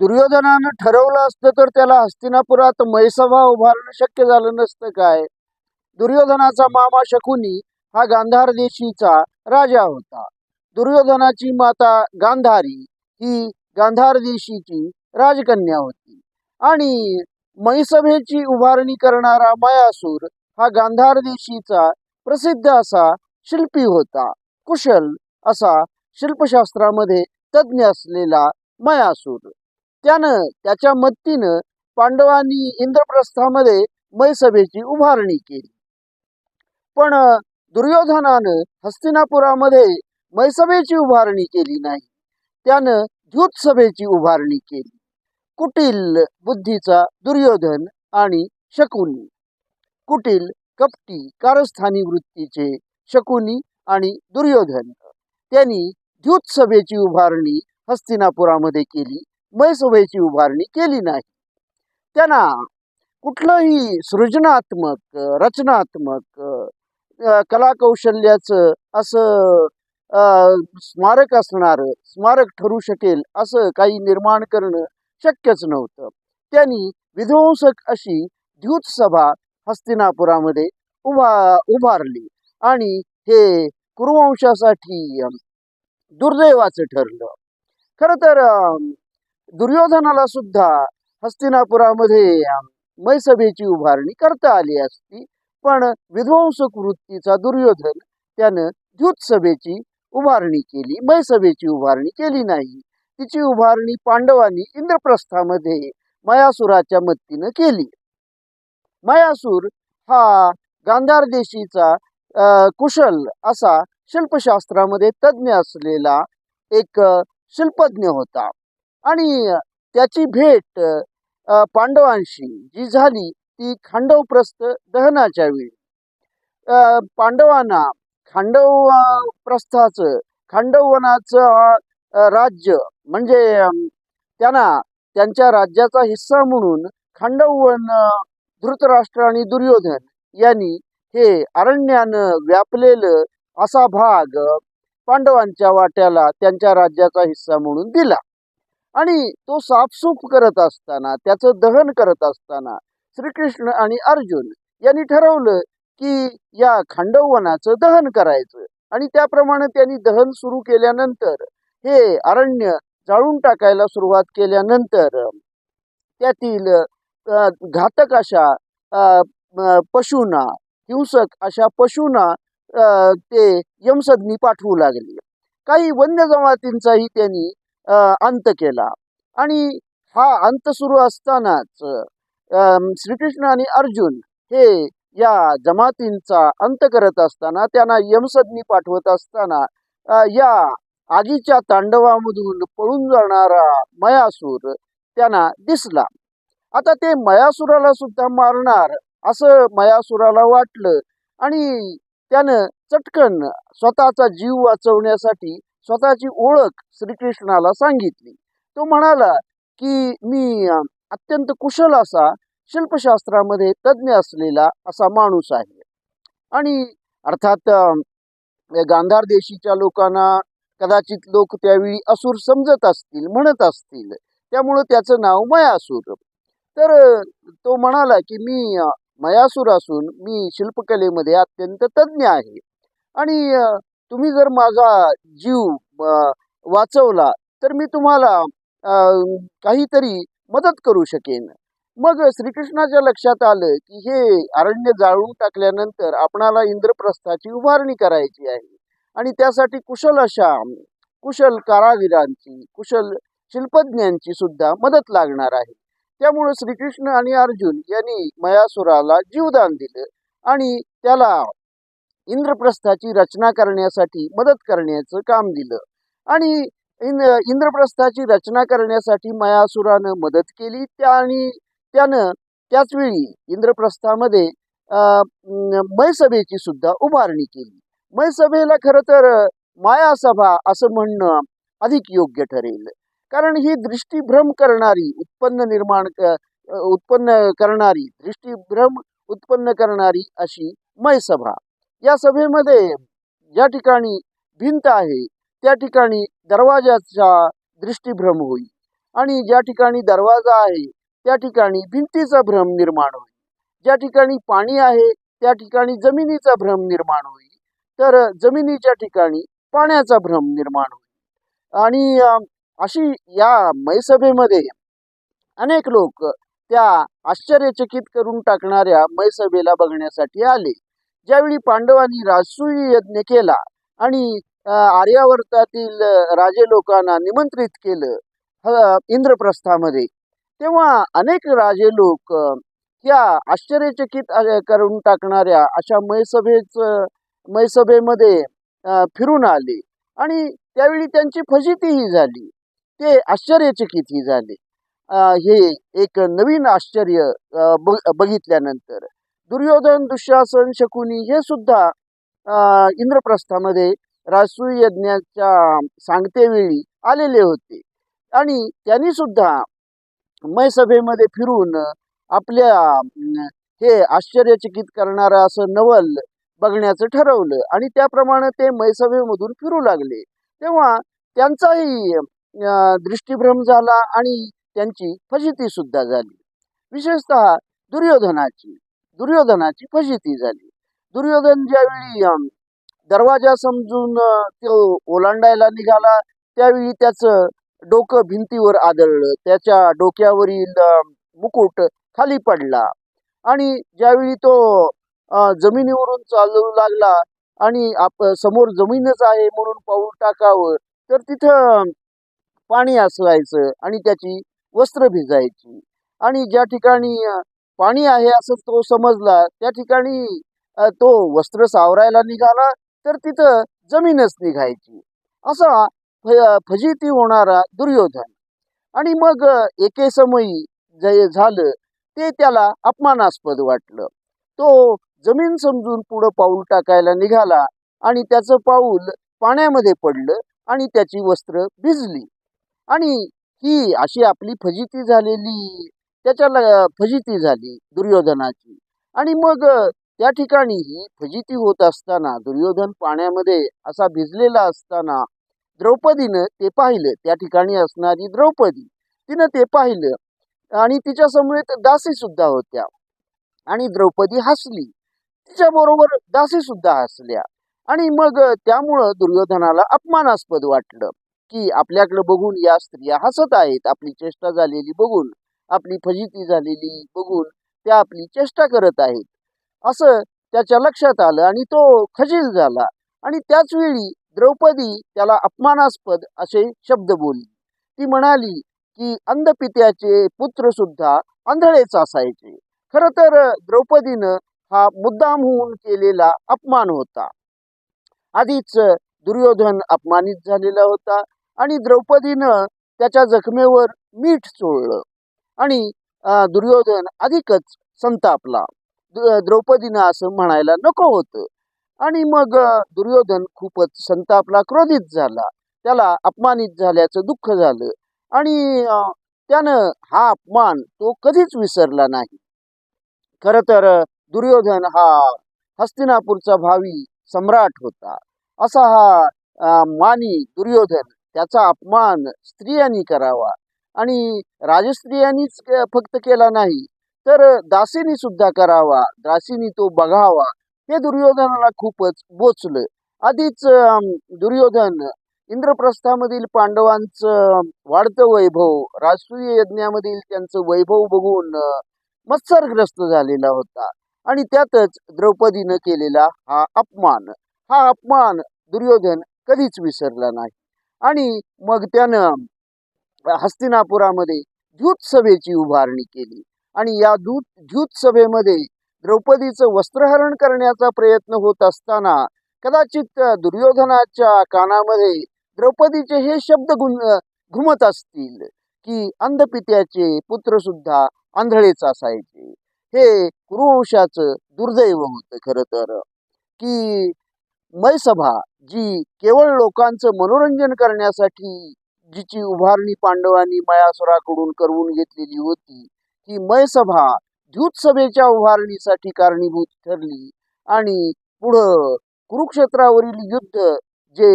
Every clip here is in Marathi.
दुर्योधनानं ठरवलं असतं तर त्याला हस्तिनापुरात मैसभा उभारणं शक्य झालं नसतं काय? दुर्योधनाचा मामा शकुनी हा गांधार देशीचा राजा होता. दुर्योधनाची माता गांधारी ही गांधार देशीची राजकन्या होती. आणि मैसभेची उभारणी करणारा मयासूर हा गांधार देशीचा प्रसिद्ध असा शिल्पी होता. कुशल असा शिल्पशास्त्रामध्ये तज्ज्ञ असलेला मयासूर. त्यानं त्याच्या मदतीनं पांडवांनी इंद्रप्रस्थामध्ये मैसभेची उभारणी केली. पण दुर्योधनानं हस्तिनापुरामध्ये मैसभेची उभारणी केली नाही. त्यानं द्युतसभेची उभारणी केली. कुटील बुद्धीचा दुर्योधन आणि शकुनी. कुटील कपटी कारस्थानी वृत्तीचे शकुनी आणि दुर्योधन. त्यांनी द्युतसभेची उभारणी हस्तिनापुरामध्ये केली. मैसभेची उभारणी केली नाही. त्यांना कुठलंही सृजनात्मक रचनात्मक कलाकौशल्याचं असं स्मारक असणार स्मारक ठरू शकेल असं काही निर्माण करणं शक्यच नव्हतं. त्यांनी विध्वंसक अशी द्युतसभा हस्तिनापुरामध्ये उभा उभारली आणि हे कुरुवंशासाठी दुर्दैवाचं ठरलं. खरं तर दुर्योधनाला सुद्धा हस्तिनापुरामध्ये मैसभेची उभारणी करता आली असती. पण विध्वंसक वृत्तीचा दुर्योधन त्यानं द्युतसभेची उभारणी केली. मैसभेची उभारणी केली नाही. तिची उभारणी पांडवांनी इंद्रप्रस्थामध्ये मयासुराच्या मदतीनं केली. मयासूर हा गांधार देशीचा कुशल असा शिल्पशास्त्रामध्ये तज्ज्ञ असलेला एक शिल्पज्ञ होता. आणि त्याची भेट पांडवांशी जी झाली ती खांडवप्रस्थ दहनाच्या वेळी. पांडवांना खांडव प्रस्थाचं खांडववनाचं राज्य म्हणजे त्यांना त्यांच्या राज्याचा हिस्सा म्हणून खांडववन धृतराष्ट्र आणि दुर्योधन यांनी हे अरण्यानं व्यापलेलं असा भाग पांडवांच्या वाट्याला त्यांच्या राज्याचा हिस्सा म्हणून दिला. आणि तो साफसूफ करत असताना त्याचं दहन करत असताना श्रीकृष्ण आणि अर्जुन यांनी ठरवलं की या खांडववनाचं दहन करायचं. आणि त्याप्रमाणे त्यांनी दहन सुरू केल्यानंतर हे अरण्य जाळून टाकायला सुरुवात केल्यानंतर त्यातील घातक अशा पशूंना हिंसक अशा पशूंना ते यमसदनी पाठवू लागले. काही वन्य जमातींचाही त्यांनी अंत केला. आणि हा अंत सुरू असतानाच श्रीकृष्ण आणि अर्जुन हे या जमातींचा अंत करत असताना त्यांना यमसदनी पाठवत असताना या आगीच्या तांडवामधून पळून जाणारा मयासूर त्यांना दिसला. आता ते मयासुराला सुद्धा मारणार असं मयासुराला वाटलं आणि त्यानं चटकन स्वतःचा जीव वाचवण्यासाठी स्वतःची ओळख श्रीकृष्णाला सांगितली. तो म्हणाला की मी अत्यंत कुशल असा शिल्पशास्त्रामध्ये तज्ज्ञ असलेला असा माणूस आहे. आणि अर्थात गांधार देशीच्या लोकांना कदाचित लोक त्यावेळी असुर समजत असतील म्हणत असतील. त्यामुळं त्याचं नाव मयासूर. तर तो म्हणाला की मी मयासूर असून मी शिल्पकलेमध्ये अत्यंत तज्ज्ञ आहे. आणि तुम्ही जर माझा जीव वाचवला तर मी तुम्हाला काहीतरी मदत करू शकेन. मग श्रीकृष्णाच्या लक्षात आलं की हे अरण्य जाळून टाकल्यानंतर आपणाला इंद्रप्रस्थाची उभारणी करायची आहे. आणि त्यासाठी कुशल अशा कुशल कारागिरांची कुशल शिल्पज्ञांची सुद्धा मदत लागणार आहे. त्यामुळे श्रीकृष्ण आणि अर्जुन यांनी मयासुराला जीवदान दिलं आणि त्याला इंद्रप्रस्थाची रचना करण्यासाठी मदत करण्याचं काम दिलं. आणि इंद इंद्रप्रस्थाची रचना करण्यासाठी मयासुरानं मदत केली. त्या आणि त्यानं त्याचवेळी इंद्रप्रस्थामध्ये अ, मैसभेची सुद्धा उभारणी केली. मैसभेला खरं तर मायासभा असं म्हणणं अधिक योग्य ठरेल. कारण ही दृष्टीभ्रम करणारी उत्पन्न निर्माण क- उत्पन्न करणारी दृष्टीभ्रम उत्पन्न करणारी अशी मैसभा या सभेमध्ये ज्या ठिकाणी भिंत आहे त्या ठिकाणी दरवाजाचा दृष्टीभ्रम होईल आणि ज्या ठिकाणी दरवाजा आहे त्या ठिकाणी भिंतीचा भ्रम निर्माण होईल ज्या ठिकाणी पाणी आहे त्या ठिकाणी जमिनीचा भ्रम निर्माण होईल तर जमिनीच्या ठिकाणी पाण्याचा भ्रम निर्माण होईल आणि अशी या मैसभेमध्ये अनेक लोक त्या आश्चर्यचकित करून टाकणाऱ्या मैसभेला बघण्यासाठी आले. ज्यावेळी पांडवांनी राजसूय यज्ञ केला आणि आर्यावर्तातील राजे लोकांना निमंत्रित केलं इंद्रप्रस्थामध्ये तेव्हा अनेक राजे लोक या आश्चर्यचकित करून टाकणाऱ्या अशा मयसभेच मयसभेमध्ये फिरून आले. आणि त्यावेळी त्यांची फजितीही झाली. ते आश्चर्यचकितही झाले. हे एक नवीन आश्चर्य बघ- बघितल्यानंतर. दुर्योधन दुःशासन शकुनी हे सुद्धा अं, इंद्रप्रस्थामध्ये राजसूय यज्ञाच्या सांगतेवेळी आलेले होते. आणि त्यांनी सुद्धा मैसभेमध्ये फिरून आपल्या हे आश्चर्यचकित करणारं असं नवल बघण्याचं ठरवलं. आणि त्याप्रमाणे ते मैसभेमधून फिरू लागले. तेव्हा त्यांचाही दृष्टिभ्रम दृष्टीभ्रम झाला आणि त्यांची फजिती सुद्धा झाली. विशेषतः दुर्योधनाची. दुर्योधनाची फजिती झाली. दुर्योधन ज्यावेळी दरवाजा समजून तो ओलांडायला निघाला त्यावेळी त्याचं डोकं भिंतीवर आदळलं. त्याच्या डोक्यावरील मुकुट खाली पडला. आणि ज्यावेळी तो जमिनीवरून चालू लागला आणि आप समोर जमीनच आहे म्हणून पाऊल टाकावं तर तिथं पाणी असायचं आणि त्याची वस्त्र भिजायची. आणि ज्या ठिकाणी पाणी आहे असं तो समजला. त्या ठिकाणी तो वस्त्र सावरायला निघाला तर तिथं जमीनच निघायची. असा फजिती होणारा दुर्योधन. आणि मग एके समयी जे झालं ते त्याला अपमानास्पद वाटलं. तो जमीन समजून पुढं पाऊल टाकायला निघाला आणि त्याचं पाऊल पाण्यामध्ये पडलं आणि त्याची वस्त्र भिजली. आणि ही अशी आपली फजिती झालेली त्याच्या फजिती झाली दुर्योधनाची. आणि मग त्या ठिकाणी ही फजिती होत असताना दुर्योधन पाण्यामध्ये असा भिजलेला असताना द्रौपदीनं ते पाहिलं. त्या ठिकाणी असणारी द्रौपदी तिनं ते पाहिलं. आणि तिच्या समवेत दासी सुद्धा होत्या. आणि द्रौपदी हसली. तिच्या बरोबर दासी सुद्धा हसल्या. आणि मग त्यामुळं दुर्योधनाला अपमानास्पद वाटलं की आपल्याकडे बघून या स्त्रिया हसत आहेत. आपली चेष्टा झालेली बघून आपली फजिती झालेली बघून त्या आपली चेष्टा करत आहेत. असं त्याच्या लक्षात आलं आणि तो खजील झाला. आणि त्याच वेळी द्रौपदी त्याला अपमानास्पद असे शब्द बोलली. ती म्हणाली की अंधपित्याचे पुत्र सुद्धा आंधळेच असायचे. खर तर द्रौपदीनं हा मुद्दाम होऊन केलेला अपमान होता. आधीच दुर्योधन अपमानित झालेला होता आणि द्रौपदीनं त्याच्या जखमेवर मीठ चोळलं. आणि दुर्योधन अधिकच संतापला. द्रौपदीनं असं म्हणायला नको होतं. आणि मग दुर्योधन खूपच संतापला क्रोधित झाला. त्याला अपमानित झाल्याचं दुःख झालं. आणि त्यानं हा अपमान तो कधीच विसरला नाही. खर तर दुर्योधन हा हस्तिनापूरचा भावी सम्राट होता. असा हा मानी दुर्योधन त्याचा अपमान स्त्रियांनी करावा. आणि राजस्त्रियांनीच फक्त केला नाही तर दासीनी सुद्धा करावा दासीनी तो बघावा. हे दुर्योधनाला खूपच बोचलं. आधीच दुर्योधन इंद्रप्रस्थामधील पांडवांचं वाढतं वैभव राजसूय यज्ञामधील त्यांचं वैभव बघून मत्सरग्रस्त झालेला होता. आणि त्यातच द्रौपदीनं केलेला हा अपमान. हा अपमान दुर्योधन कधीच विसरला नाही. आणि मग त्यानं हस्तिनापुरामध्ये द्यूत सभेची उभारणी केली. आणि या दूत द्यूत सभेमध्ये द्रौपदीचं वस्त्रहरण करण्याचा प्रयत्न होत असताना कदाचित दुर्योधनाच्या कानामध्ये द्रौपदीचे हे शब्द गुण घुमत असतील की अंधपित्याचे पुत्र सुद्धा आंधळेच असायचे. हे कुरुवंशाचं दुर्दैव होतं खरं तर. की मैसभा जी केवळ लोकांचं मनोरंजन करण्यासाठी जिची उभारणी पांडवांनी मयासुराकडून करवून घेतलेली होती ती मयसभा द्यूतसभेच्या उभारणीसाठी कारणीभूत ठरली आणि पुढं कुरुक्षेत्रावरील युद्ध जे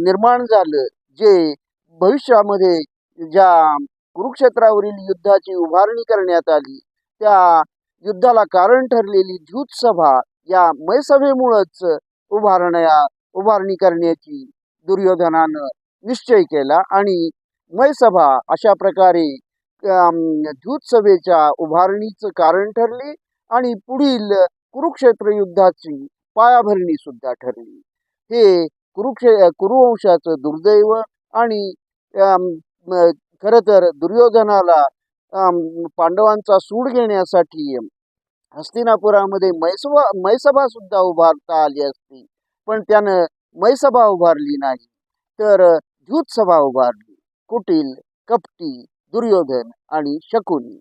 निर्माण झालं जे भविष्यामध्ये ज्या कुरुक्षेत्रावरील युद्धाची उभारणी करण्यात आली त्या युद्धाला कारण ठरलेली द्यूतसभा या मैसभेमुळंच उभारण्या उभारणी करण्याची दुर्योधनानं निश्चय केला आणि मैसभा अशा प्रकारे अम, सभेच्या उभारणीचं कारण ठरली आणि पुढील कुरुक्षेत्र युद्धाची पायाभरणी सुद्धा ठरली. हे कुरुक्षे कुरुवंशाचं दुर्दैव आणि अम, खरं तर दुर्योधनाला पांडवांचा सूड घेण्यासाठी हस्तिनापुरामध्ये मैसभा मैसभा सुद्धा उभारता आली असती. पण त्यानं मैसभा उभारली नाही. तर ज्यूत सभा उभारली कुटील कपटी दुर्योधन आणि शकुनी.